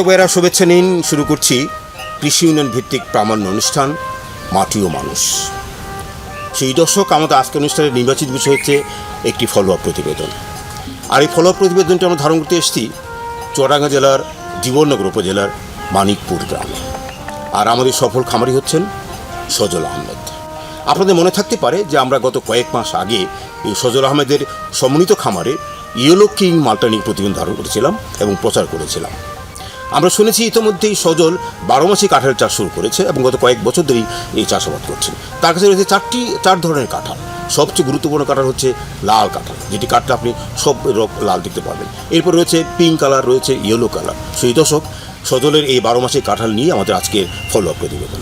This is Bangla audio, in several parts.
কৃষক ভাইয়েরা শুভেচ্ছা নিন। শুরু করছি কৃষি ইউনিয়ন ভিত্তিক প্রামাণ্য অনুষ্ঠান, মাটি ও মানুষ। সেই দর্শক, আমাদের আজকের অনুষ্ঠানের নির্বাচিত বিষয় হচ্ছে একটি ফলো আপ প্রতিবেদন। আর এই ফলো আপ প্রতিবেদনটি আমরা ধারণ করতে এসেছি চুয়াডাঙ্গা জেলার, জীবননগর উপজেলার মানিকপুর গ্রামে। আর আমাদের সফল খামারি হচ্ছেন সজল আহমেদ। আপনাদের মনে থাকতে পারে যে আমরা গত কয়েক মাস আগে এই সজল আহমেদের সমন্বিত খামারে ইয়েলো কিং মাল্টা নিয়ে প্রতিবেদন ধারণ করেছিলাম এবং প্রচার করেছিলাম। আমরা শুনেছি ইতিমধ্যেই সজল বারো মাসি কাঁঠাল চাষ শুরু করেছে এবং গত কয়েক বছর ধরেই এই চাষাবাদ করছেন। তার কাছে রয়েছে চারটি, চার ধরনের কাঁঠাল। সবচেয়ে গুরুত্বপূর্ণ কাঁঠাল হচ্ছে লাল কাঁঠাল। যেটি কাঠটা আপনি সব লাল দেখতে পাবেন। এরপর রয়েছে পিঙ্ক কালার, রয়েছে ইয়েলো কালার। সেই দশক সজলের এই বারো মাসি কাঁঠাল নিয়ে আমাদের আজকের ফলো আপ প্রতিবেদন।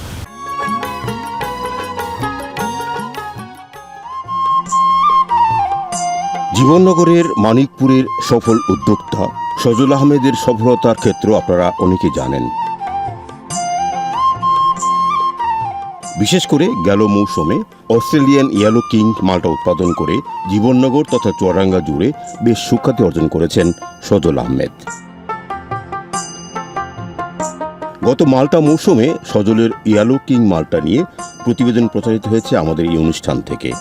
জীবননগরের মানিকপুরের সফল উদ্যোক্তা সজল আহমেদের সফলতার ক্ষেত্র আপনারা অনেকে জানেন। বিশেষ করে গেল মৌসুমে অস্ট্রেলিয়ান ইয়েলো কিং মালটা উৎপাদন করে জীবননগর তথা চুয়াডাঙ্গা জুড়ে বেশ সুখ্যাতি অর্জন করেছেন সজল আহমেদ। গত মালটা মৌসুমে সজলের ইয়েলো কিং মালটা নিয়ে প্রতিবেদন প্রচারিত হয়েছে আমাদের এই অনুষ্ঠান থেকে।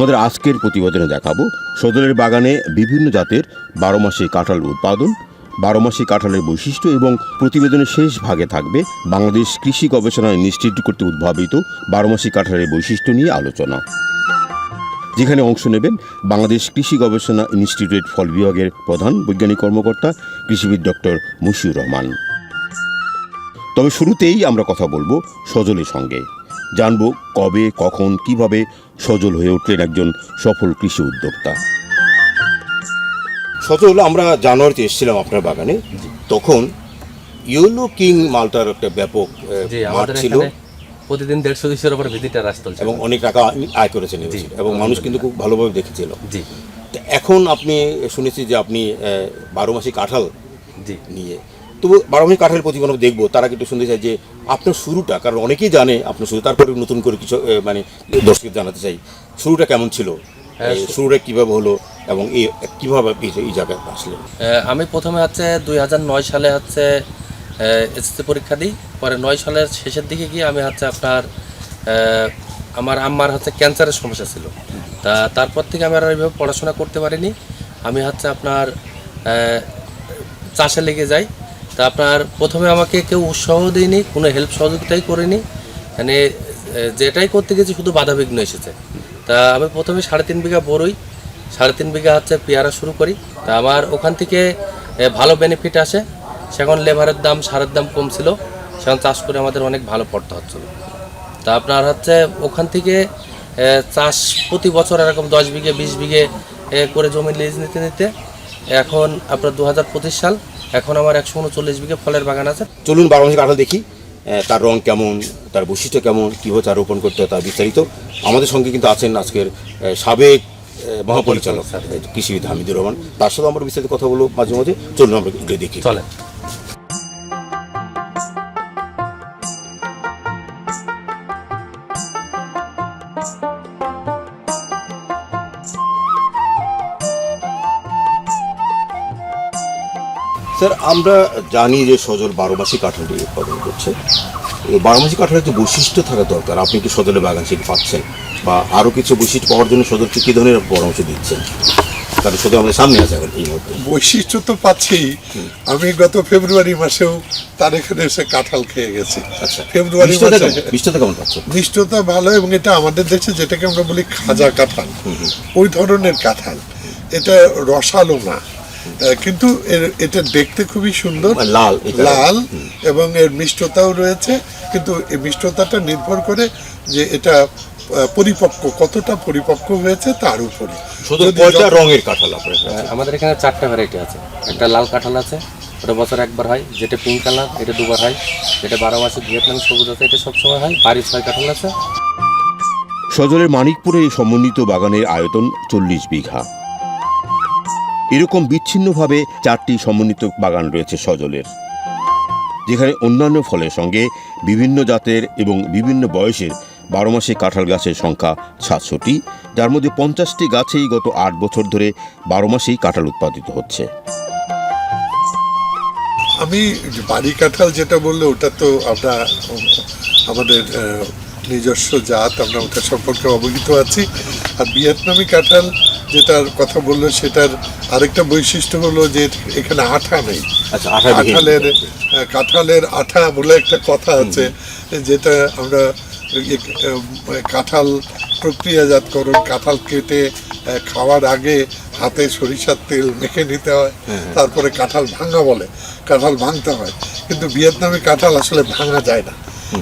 আমাদের আজকের প্রতিবেদনে দেখাবো সদরের বাগানে বিভিন্ন জাতের বারো মাসে কাঁঠাল উৎপাদন, বারো মাসে কাঁঠালের বৈশিষ্ট্য এবং প্রতিবেদনের শেষ ভাগে থাকবে বাংলাদেশ কৃষি গবেষণা ইনস্টিটিউট কর্তৃক উদ্ভাবিত বারো মাসে কাঁঠালের বৈশিষ্ট্য নিয়ে আলোচনা। যেখানে অংশ নেবেন বাংলাদেশ কৃষি গবেষণা ইনস্টিটিউটের ফল বিভাগের প্রধান বৈজ্ঞানিক কর্মকর্তা কৃষিবিদ ডক্টর মুশিউর রহমান। তবে শুরুতেই আমরা কথা বলব সজলের সঙ্গে। জানব কবে কখন কীভাবে সজল হয়ে উঠলেন একজন সফল কৃষি উদ্যোক্তা। সজল আমরা জানুয়ারিতে এসেছিলাম আপনার বাগানে। তখন ইয়েলো কিং মালটার একটা ব্যাপক মাঠ ছিল। প্রতিদিন দেড়শো দুইশোর উপর ভিজিটার আসতে। এবং অনেক টাকা আয় করেছেন এবং মানুষ কিন্তু খুব ভালোভাবে দেখেছিল। জি। তো এখন আপনি শুনেছি যে আপনি বারো মাসি কাঁঠাল জি। নিয়ে তবু বারো মাসি কাঁঠালের প্রতি আমরা দেখব তারা কিন্তু শুনতে চাই যে আপনার শুরুটা কারণ অনেকেই জানে আপনার শুরু তারপরে নতুন করে কিছু মানে দর্শক জানাতে চাই শুরুটা কেমন ছিল? হ্যাঁ, শুরুটা কীভাবে হলো এবং এই কীভাবে এই জায়গায় আসলেন? আমি প্রথমে হচ্ছে দুই হাজার নয় সালে হচ্ছে এসএসসি পরীক্ষা দিই পরে নয় সালের শেষের দিকে গিয়ে আমি হচ্ছে আপনার আমার আম্মার হচ্ছে ক্যান্সারের সমস্যা ছিল। তা তারপর থেকে আমি আর ওইভাবে পড়াশোনা করতে পারিনি। আমি হচ্ছে আপনার চাষে লেগে যাই তা আপনার প্রথমে আমাকে কেউ উৎসাহ দেয়নি, কোনো হেল্প সহযোগিতাই করেনি। মানে যেটাই করতে গেছি শুধু বাধাবিঘ্ন এসেছে। তা আমি প্রথমে সাড়ে তিন বিঘা বড়ই সাড়ে তিন বিঘা হচ্ছে পেয়ারা শুরু করি। তা আমার ওখান থেকে ভালো বেনিফিট আসে। সেখন লেবারের দাম, সারের দাম কম ছিল সেখন চাষ করে আমাদের অনেক ভালো পড়তে হচ্ছিল। তা আপনার হচ্ছে ওখান থেকে চাষ প্রতি বছর এরকম দশ বিঘে, বিশ বিঘে করে জমি লিজ নিতে নিতে। এখন আপনার দু হাজার পঁচিশ সাল। এখন আমার একশো উনচল্লিশ বিঘে ফলের বাগান আছে। চলুন বারো মাসে কাঁঠাল দেখি তার রং কেমন তার বৈশিষ্ট্য কেমন কীভাবে তার রোপণ করতে হয় তার বিস্তারিত। আমাদের সঙ্গে কিন্তু আছেন আজকের সাবেক মহাপরিচালক কৃষিবিদ হামিদুর রহমান। তার সাথে আমরা বিস্তারিত কথা বলব মাঝে মাঝে চলুন আমরা দেখি। চলে স্যার আমরা জানি যে সজল বারো মাসি কাঁঠালটি উৎপাদন করছে। এই বারো মাসি কাঁঠালের যে বৈশিষ্ট্য থাকা দরকার। আপনি কি সজলের বাগান সেটি পাচ্ছেন? বা আরও কিছু বৈশিষ্ট্য পাওয়ার জন্য সজলকে কী ধরনের পরামর্শ দিচ্ছেন? কারণ সজল আমাদের সামনে আছে এখন এই মুহূর্তে। বৈশিষ্ট্য তো পাচ্ছি। আমি গত ফেব্রুয়ারি মাসেও তার এখানে এসে কাঁঠাল খেয়ে গেছি। আচ্ছা। ফেব্রুয়ারি মাসে? মিষ্টতা কেমন মিষ্টতা ভালো এবং এটা আমাদের দেশে যেটাকে আমরা বলি খাজা কাঁঠাল। ওই ধরনের কাঁঠাল। এটা রসালো না। কিন্তু এর- এটা দেখতে খুবই সুন্দর। মানে লাল লাল এবং এর মিষ্টতাও রয়েছে। কিন্তু এই মিষ্টতাটা নির্ভর করে যে এটা পরিপক্ক কতটা পরিপক্ক হয়েছে তার উপরে। শুধু কয়টা রঙের কাঁঠাল আপনার আমাদের এখানে চারটা ভ্যারাইটি আছে। একটা লাল কাঁঠাল আছে ওটা বছর একবার হয়। যেটা পিঙ্ক কালার এটা দুবার হয়। যেটা বারো মাসে ভিয়েতনাম সবুজ আছে এটা সবসময় হয়। বাড়ির ছয় কাঁঠাল আছে। সজলের মানিকপুরে এই সমন্বিত বাগানের আয়তন চল্লিশ বিঘা। এরকম বিচ্ছিন্নভাবে চারটি সমন্বিত বাগান রয়েছে সজলের, যেখানে অন্যান্য ফলের সঙ্গে বিভিন্ন জাতের এবং বিভিন্ন বয়সের বারো মাসে কাঁঠাল গাছের সংখ্যা সাতশোটি যার মধ্যে পঞ্চাশটি গাছেই গত আট বছর ধরে বারো মাসেই কাঁঠাল উৎপাদিত হচ্ছে। আমি বাড়ি কাঁঠাল যেটা বললে, ওটা তো আমরা, আমাদের নিজস্ব জাত আমরা ওটা সম্পর্কে অবহিত আছি। আর ভিয়েতনামি কাঁঠাল যেটার কথা বলল সেটার আরেকটা বৈশিষ্ট্য হলো যে এখানে আঠা নেই। আচ্ছা। কাঁঠালের কাঁঠালের আঠা বলে একটা কথা আছে যেটা আমরা কাঁঠাল প্রক্রিয়াজাতকরণ কাঁঠাল কেটে খাওয়ার আগে হাতে সরিষার তেল মেখে নিতে হয়। তারপরে কাঁঠাল ভাঙা বলে কাঁঠাল ভাঙতে হয়। কিন্তু ভিয়েতনামি কাঁঠাল আসলে ভাঙা যায় না।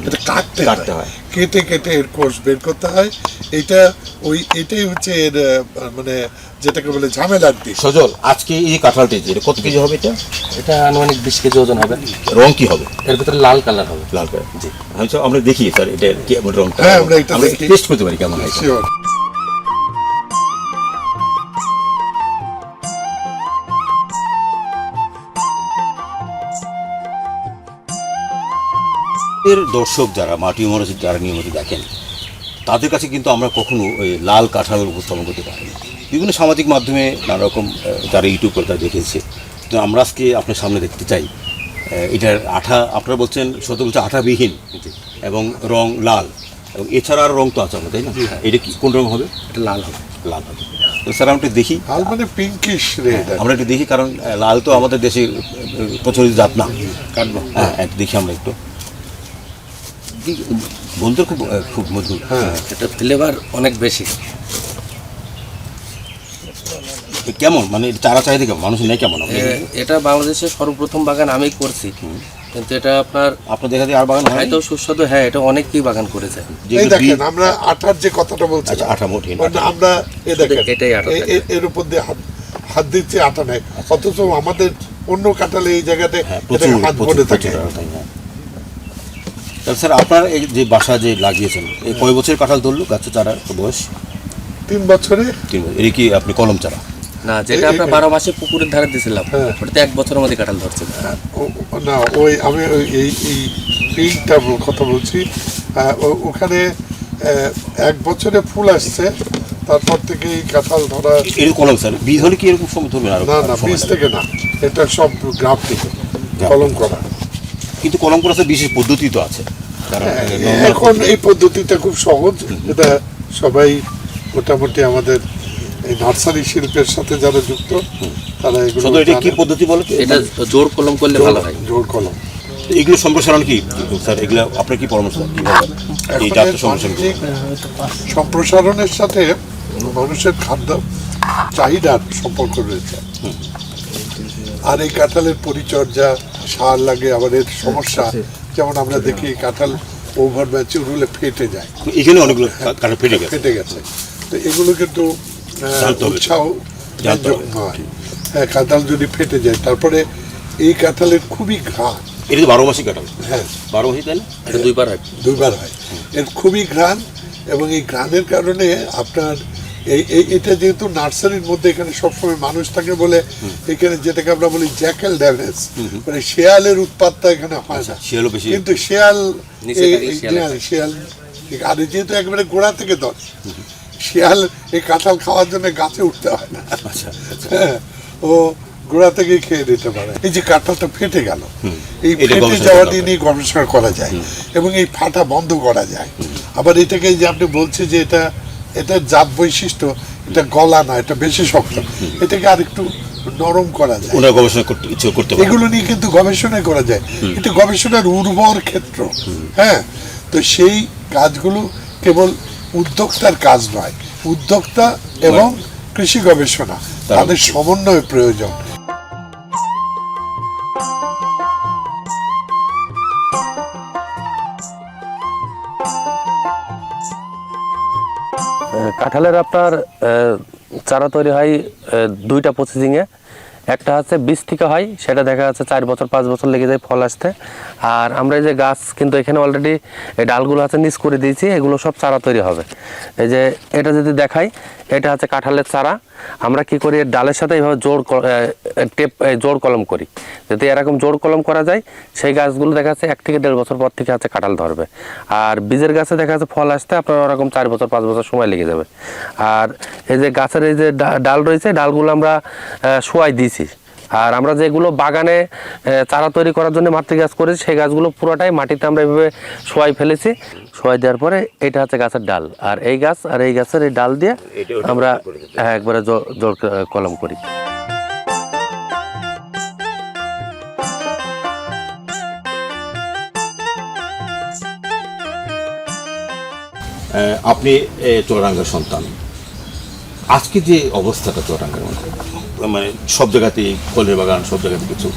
এটা কাটতে কাটতে হয়। হয়। কেটে কেটে এর কোষ বের করতে হয়। এটা ওই এটাই হচ্ছে এর মানে যেটাকে বলে ঝামেলার দিক। সজল আজকে এই কাঁঠালটি যে কত কেজি হবে এটা? এটা আনুমানিক বিশ কেজি ওজন হবে। রং কি হবে? এর ভিতরে লাল কালার হবে। লাল কালার। জি। আমি আমরা দেখি স্যার এটা কেমন রংটা হ্যাঁ, আমরা এটা। টেস্ট করতে পারি কেমন হয় Sure. দর্শক যারা মাটি মরচ যারা নিয়মিত দেখেন তাদের কাছে কিন্তু আমরা কখনো ওই লাল কাঁঠাল উপস্থাপন করতে পারি না বিভিন্ন সামাজিক মাধ্যমে নানা রকম যারা ইউটিউব করে তারা দেখেছে। তো আমরা আজকে আপনার সামনে দেখতে চাই এটার আঠা আপনারা বলছেন সত্য বলছে আঠাবিহীন এবং রং লাল এবং এছাড়া আর রং তো আছে আমাদের তাই না? এটা কি কোন রং হবে? এটা লাল হবে। লাল হবে। তো স্যার আমরা একটু দেখি। লাল মানে পিঙ্কিশ আমরা একটু দেখি কারণ লাল তো আমাদের দেশে প্রচলিত জাত না। কাটবো হ্যাঁ একটু দেখি আমরা একটু। কি- বন্ধুর খুব খুব মধুর হ্যাঁ। এটা ফ্লেভার অনেক বেশি। কেমন? মানে চারা চাহিদা কেমন? মানুষ নেই কেমন এটা বাংলাদেশের সর্বপ্রথম বাগান আমি করছি। কিন্তু এটা আপনার আপনার দেখা যায় আর বাগান হয়? হয়তো সুস্বাদু হ্যাঁ এটা অনেকেই বাগান করেছে। দেখেন আমরা আঠার যে কথাটা বলছি আচ্ছা, আঠা মোটে না। আমরা এ দেখেন এটাই আঠা এর উপর দিয়ে হাত হাত দিচ্ছে আটা নেই। অথচ আমাদের অন্য কাঁঠালে এই জায়গাতে হ্যাঁ হাত ভরে থাকে প্রচুর আঠা, হ্যাঁ। তাহলে স্যার আপনার এই যে বাসা যে লাগিয়েছেন এই কয় বছর কাঁঠাল ধরলো গাছের চারা বয়স? তিন বছরে। তিন বছর। এটা কি আপনি কলম চারা? না যেটা আমরা বারো মাসে পুকুরের ধারে দিয়েছিলাম হ্যাঁ। ওটাতে এক বছরের মধ্যে কাঁঠাল ধরছে। ও- না ওই আমি ওই এই এই পিঙ্কটা কথা বলছি। ও- ওখানে এক বছরে ফুল আসছে তারপর থেকে এই কাঁঠাল ধরা এরকম কলম স্যার বীজ হলে কি এরকম সময় ধরবেন? আর না না বীজ থেকে না এটা সব গ্রাফ থেকে কলম করা। কিন্তু কলম করা বিশেষ পদ্ধতি তো আছে। হ্যাঁ, এখন এই পদ্ধতিটা খুব সহজ এটা সবাই মোটামুটি আমাদের এই নার্সারি শিল্পের সাথে যারা যুক্ত তারা এগুলো এটা কি পদ্ধতি বলে এটা জোর কলম করলে ভালো হয়। জোর কলম। এগুলো সম্প্রসারণ কি? স্যার এগুলো আপনার কি পরামর্শ? সম্প্রসারণের সাথে মানুষের খাদ্য চাহিদার সম্পর্ক রয়েছে। আর এই কাঁঠালের পরিচর্যা সার লাগে আবার এর সমস্যা যেমন আমরা দেখি কাঁঠাল ওভার ম্যাচিউর হলে ফেটে যায়। এখানে অনেকগুলো কাটা ফেটে গেছে। ফেটে গেছে। তো এগুলো কিন্তু। উৎসাহ নয় হ্যাঁ কাঁঠাল যদি ফেটে যায় তারপরে এই কাঁঠালের খুবই ঘ্রাণ এটা বারো মাসই কাটাল হ্যাঁ। বারো মাসই তাই এটা দুইবার হয়। দুইবার হয়। এর খুবই ঘ্রাণ এবং এই ঘ্রাণের কারণে আপনার এই এটা যেহেতু নার্সারির মধ্যে এখানে সবসময় মানুষ থাকে বলে এখানে যেটাকে আমরা বলি জ্যাকেল ড্যামেজ মানে শেয়ালের উৎপাতটা এখানে হয় না। কিন্তু শেয়াল। হ্যাঁ, শিয়াল আর যেহেতু একেবারে গোড়া থেকে ধরে শিয়াল এই কাঁঠাল খাওয়ার জন্য গাছে উঠতে হয় না। আচ্ছা হ্যাঁ, ও গোড়া থেকে খেয়ে দিতে পারে। এই যে কাঁঠালটা ফেটে গেল এই ফেটে যাওয়া নিয়ে গবেষণা করা যায় এবং এই ফাটা বন্ধ করা যায়। আবার এটাকে যে আপনি বলছে যে এটা এটা জাত বৈশিষ্ট্য এটা গলা না এটা বেশি শক্ত। এটাকে আরেকটু নরম করা যায়। ওনারা গবেষণা করতে ইচ্ছে করতে পারে এগুলো নিয়ে কিন্তু গবেষণা করা যায়। এটা গবেষণার উর্বর ক্ষেত্র হ্যাঁ? তো সেই কাজগুলো কেবল উদ্যোক্তার কাজ নয় উদ্যোক্তা এবং কৃষি গবেষণা তাদের সমন্বয় প্রয়োজন। কাঁঠালের আপনার চারা তৈরি হয় দুইটা প্রসেসিংয়ে একটা হচ্ছে বীজ থেকে হয়, সেটা দেখা যাচ্ছে চার বছর, পাঁচ বছর লেগে যায় ফল আসতে। আর আমরা এই যে গাছ কিন্তু এখানে অলরেডি ডালগুলো আছে নিচ করে দিয়েছি, এগুলো সব চারা তৈরি হবে। এই যে এটা যদি দেখাই, এটা হচ্ছে কাঁঠালের চারা। আমরা কি করি, ডালের সাথে এইভাবে জোর টেপ জোর কলম করি। যদি এরকম জোর কলম করা যায়, সেই গাছগুলো দেখা যাচ্ছে এক থেকে দেড় বছর পর থেকে আছে কাঁঠাল ধরবে। আর বীজের গাছে দেখা যাচ্ছে ফল আসতে আপনার ওরকম চার বছর, পাঁচ বছর সময় লেগে যাবে। আর এই যে গাছের এই যে ডাল রয়েছে, ডালগুলো আমরা শোয়াই দিয়েছি। আর আমরা যেগুলো বাগানে চারা তৈরি করার জন্য মাতৃ গাছ করেছি সেই গাছগুলো পুরোটাই মাটিতে আমরা এইভাবে শোয়াই ফেলেছি। শোয়াই দেওয়ার পরে এটা হচ্ছে গাছের ডাল। আর এই গাছ আর এই গাছের এই ডাল দিয়ে আমরা হ্যাঁ, একবারে জোর কলম করি। আপনি এ, চুয়াডাঙ্গার সন্তান। আজকে যে অবস্থাটা চুয়াডাঙ্গার মধ্যে? মানে সব জায়গাতে ফলের বাগান সব জায়গাতে কিছু।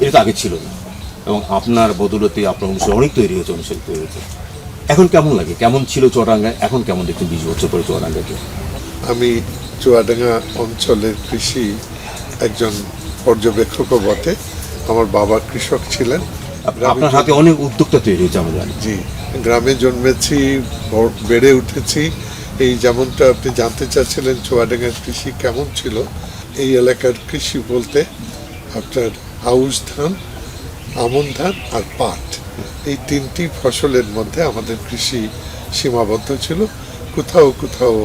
এটা তো আগে ছিল। না এবং আপনার বদলতে আপনার অনুসারে অনেক তৈরি হয়েছে অনুসারে তৈরি হয়েছে। এখন কেমন লাগে? কেমন ছিল চুয়াডাঙ্গা? এখন কেমন দেখতে বিশ বছর পরে চুয়াডাঙ্গাকে? আমি চুয়াডাঙ্গা অঞ্চলের কৃষি একজন পর্যবেক্ষকও বটে। আমার বাবা কৃষক ছিলেন। আপনার হাতে অনেক উদ্যোক্তা তৈরি হয়েছে আমরা জানি। জি গ্রামে জন্মেছি বেড়ে উঠেছি। এই যেমনটা আপনি জানতে চাচ্ছিলেন চুয়াডাঙ্গার কৃষি কেমন ছিল এই এলাকার কৃষি বলতে আপনার আউশ ধান, আমন ধান আর পাট। এই তিনটি ফসলের মধ্যে আমাদের কৃষি সীমাবদ্ধ ছিল। কোথাও কোথাও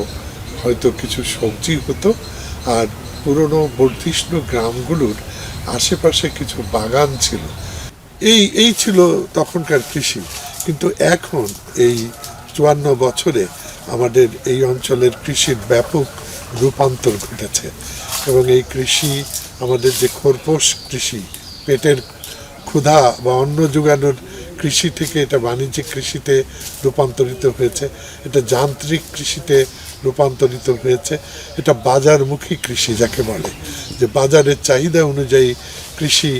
হয়তো কিছু সবজি হতো আর পুরনো বর্ধিষ্ণু গ্রামগুলোর আশেপাশে কিছু বাগান ছিল। এই এই ছিল তখনকার কৃষি। কিন্তু এখন এই চুয়ান্ন বছরে আমাদের এই অঞ্চলের কৃষির ব্যাপক রূপান্তর ঘটেছে। এবং এই কৃষি আমাদের যে খোরপোশ কৃষি পেটের ক্ষুধা বা অন্ন যোগানোর কৃষি থেকে এটা বাণিজ্যিক কৃষিতে রূপান্তরিত হয়েছে এটা যান্ত্রিক কৃষিতে রূপান্তরিত হয়েছে এটা বাজারমুখী কৃষি যাকে বলে যে বাজারের চাহিদা অনুযায়ী কৃষি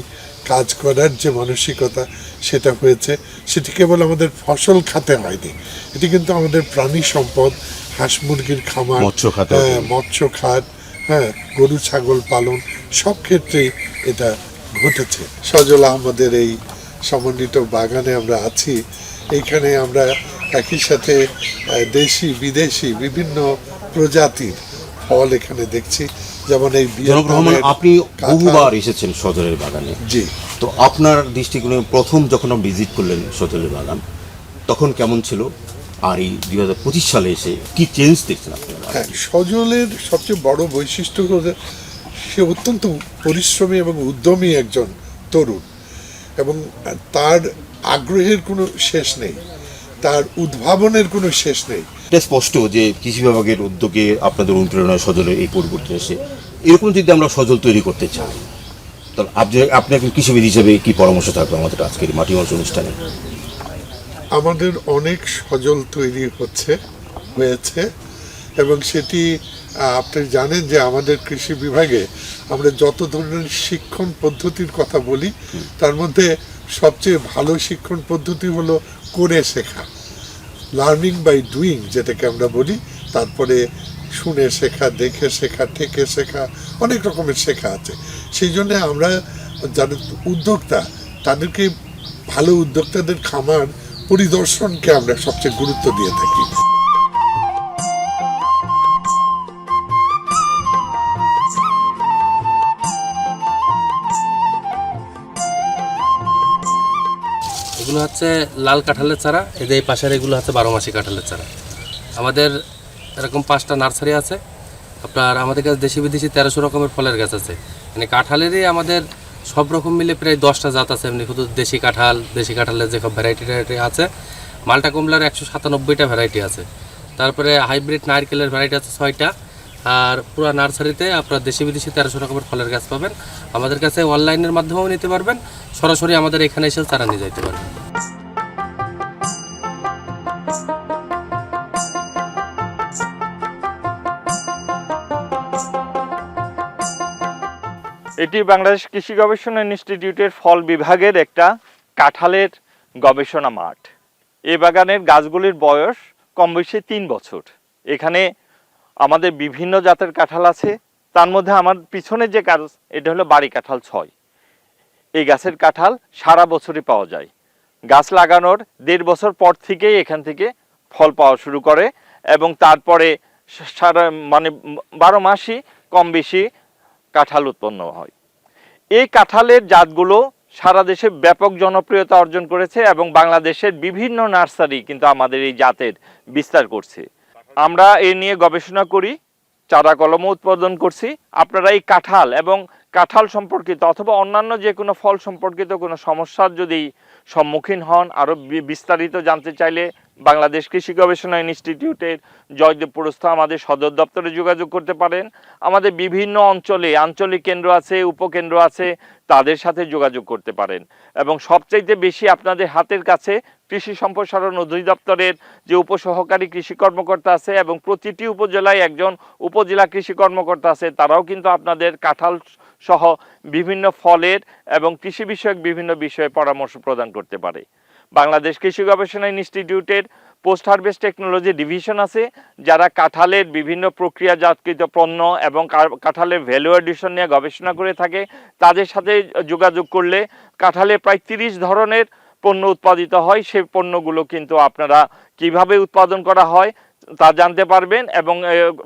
কাজ করার যে মানসিকতা সেটা হয়েছে সেটি কেবল আমাদের ফসল খাতে হয়নি এটি কিন্তু আমাদের প্রাণী সম্পদ হাঁস মুরগির খামার মৎস্য খাতে হ্যাঁ, গরু ছাগল পালন সব ক্ষেত্রেই এটা ঘটেছে। সজল আহমদের এই সমন্বিত বাগানে আমরা আছি। এইখানে আমরা একই সাথে দেশি বিদেশি বিভিন্ন প্রজাতির ফল এখানে দেখছি। যেমন এই রহমান আপনি। বহুবার এসেছেন সদরের বাগানে। জি। তো আপনার দৃষ্টিকোণে প্রথম যখন আপনি ভিজিট করলেন সদরের বাগান তখন কেমন ছিল? আর এই দুই হাজার পঁচিশ সালে এসে কি চেঞ্জ দেখছেন আপনার? হ্যাঁ সজলের সবচেয়ে বড় বৈশিষ্ট্য হলো সে অত্যন্ত পরিশ্রমী এবং উদ্যমী একজন তরুণ এবং তার আগ্রহের কোনো শেষ নেই তার উদ্ভাবনের কোনো শেষ নেই এটা স্পষ্ট যে কৃষি বিভাগের উদ্যোগে আপনাদের অনুপ্রেরণায় সজলের এই পরিবর্তন এসে এরকম যদি আমরা সজল তৈরি করতে চাই তাহলে আপনি আপনি একজন কৃষিবিদ হিসেবে কি পরামর্শ থাকবে আমাদের আজকের মাটি মানুষ অনুষ্ঠানে আমাদের অনেক সজল তৈরি হচ্ছে, হয়েছে এবং সেটি আপনি জানেন যে আমাদের কৃষি বিভাগে আমরা যত ধরনের শিক্ষণ পদ্ধতির কথা বলি, তার মধ্যে সবচেয়ে ভালো শিক্ষণ পদ্ধতি হলো করে শেখা। লার্নিং বাই ডুইং যেটাকে আমরা বলি, তারপরে শুনে শেখা, দেখে শেখা, ঠেকে শেখা, অনেক রকমের শেখা আছে। সেই জন্য আমরা যারা উদ্যোক্তা, তাদেরকে ভালো উদ্যোক্তাদের খামার পরিদর্শনকে আমরা সবচেয়ে গুরুত্ব দিয়ে থাকি। এগুলো হচ্ছে লাল কাঁঠালের চারা। এদের এই পাশের এগুলো হচ্ছে বারো মাসি কাঁঠালের চারা। আমাদের এরকম পাঁচটা নার্সারি আছে। আপনার আমাদের কাছে দেশি বিদেশি তেরোশো রকমের ফলের গাছ আছে। মানে কাঁঠালেরই আমাদের সব রকম মিলে প্রায় দশটা জাত আছে, এমনি শুধু দেশি কাঁঠাল, দেশি কাঁঠালের যে ভ্যারাইটি ভ্যারাইটি আছে। মালটা কমলার একশো সাতানব্বইটা ভ্যারাইটি আছে। তারপরে হাইব্রিড নারকেলের ভ্যারাইটি আছে ছয়টা। আর পুরো নার্সারিতে আপনারা দেশি বিদেশি তেরোশো রকমের ফলের গাছ পাবেন। আমাদের কাছে অনলাইনের মাধ্যমেও নিতে পারবেন। সরাসরি আমাদের এখানে এসেও তারা নিয়ে যেতে পারবেন। এটি বাংলাদেশ কৃষি গবেষণা ইনস্টিটিউটের ফল বিভাগের একটা কাঁঠালের গবেষণা মাঠ। এ বাগানের গাছগুলির বয়স কম বেশি তিন বছর। এখানে আমাদের বিভিন্ন জাতের কাঁঠাল আছে। তার মধ্যে আমার পিছনে যে গাছ এটা হলো বাড়ি কাঁঠাল ছয়। এই গাছের কাঁঠাল সারা বছরই পাওয়া যায়। গাছ লাগানোর দেড় বছর পর থেকেই এখান থেকে ফল পাওয়া শুরু করে এবং তারপরে সারা মানে বারো মাসই কম বেশি কাঁঠাল উৎপন্ন হয়। এই কাঁঠালের জাতগুলো সারা দেশে ব্যাপক জনপ্রিয়তা অর্জন করেছে এবং বাংলাদেশের বিভিন্ন নার্সারি কিন্তু আমাদের এই জাতের বিস্তার করছে। আমরা এ নিয়ে গবেষণা করি, চারা কলমও উৎপাদন করছি। আপনারা এই কাঁঠাল এবং কাঁঠাল সম্পর্কিত অথবা অন্যান্য যে কোনো ফল সম্পর্কিত কোনো সমস্যার যদি সম্মুখীন হন আরও বিস্তারিত জানতে চাইলে বাংলাদেশ কৃষি গবেষণা ইনস্টিটিউটের জয়দেবপুরস্থ আমাদের সদর দপ্তরে যোগাযোগ করতে পারেন। আমাদের বিভিন্ন অঞ্চলে আঞ্চলিক কেন্দ্র আছে, উপকেন্দ্র আছে, তাদের সাথে যোগাযোগ করতে পারেন। এবং সবচাইতে বেশি আপনাদের হাতের কাছে কৃষি সম্প্রসারণ অধিদপ্তরের যে উপসহকারী কৃষি কর্মকর্তা আছে এবং প্রতিটি উপজেলায় একজন উপজেলা কৃষি কর্মকর্তা আছে, তারাও কিন্তু আপনাদের কাঁঠাল সহ বিভিন্ন ফলের এবং কৃষি বিষয়ক বিভিন্ন বিষয়ে পরামর্শ প্রদান করতে পারে। বাংলাদেশ কৃষি গবেষণা ইনস্টিটিউটের পোস্ট হারভেস্ট টেকনোলজি ডিভিশন আছে, যারা কাঁঠালের বিভিন্ন প্রক্রিয়াজাতকৃত পণ্য এবং কাঁঠালের ভ্যালু এডিশন নিয়ে গবেষণা করে থাকে। তাদের সাথে যোগাযোগ করলে কাঁঠালের প্রায় তিরিশ ধরনের পণ্য উৎপাদিত হয়। সেই পণ্যগুলো কিন্তু আপনারা কীভাবে উৎপাদন করা হয় তা জানতে পারবেন এবং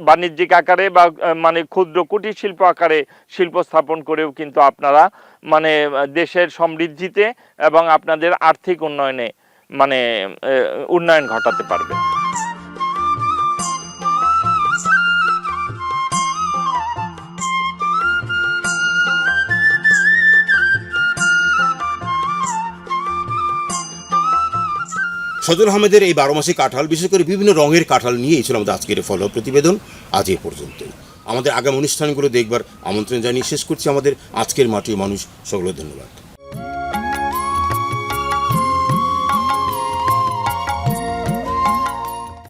বাণিজ্যিক আকারে বা মানে ক্ষুদ্র কুটির শিল্প আকারে শিল্প স্থাপন করেও কিন্তু আপনারা মানে দেশের সমৃদ্ধিতে এবং আপনাদের আর্থিক উন্নয়নে মানে উন্নয়ন ঘটাতে পারবেন। সজল আহমেদের এই বারো মাসে কাঁঠাল, বিশেষ করে বিভিন্ন রঙের কাঁঠাল নিয়ে ছিল আমাদের আজকের ফলো প্রতিবেদন। আজ এ পর্যন্ত আমাদের আগামী অনুষ্ঠানগুলো দেখবার আমন্ত্রণ জানিয়ে শেষ করছি আমাদের আজকের মাটির মানুষ। সকলের ধন্যবাদ।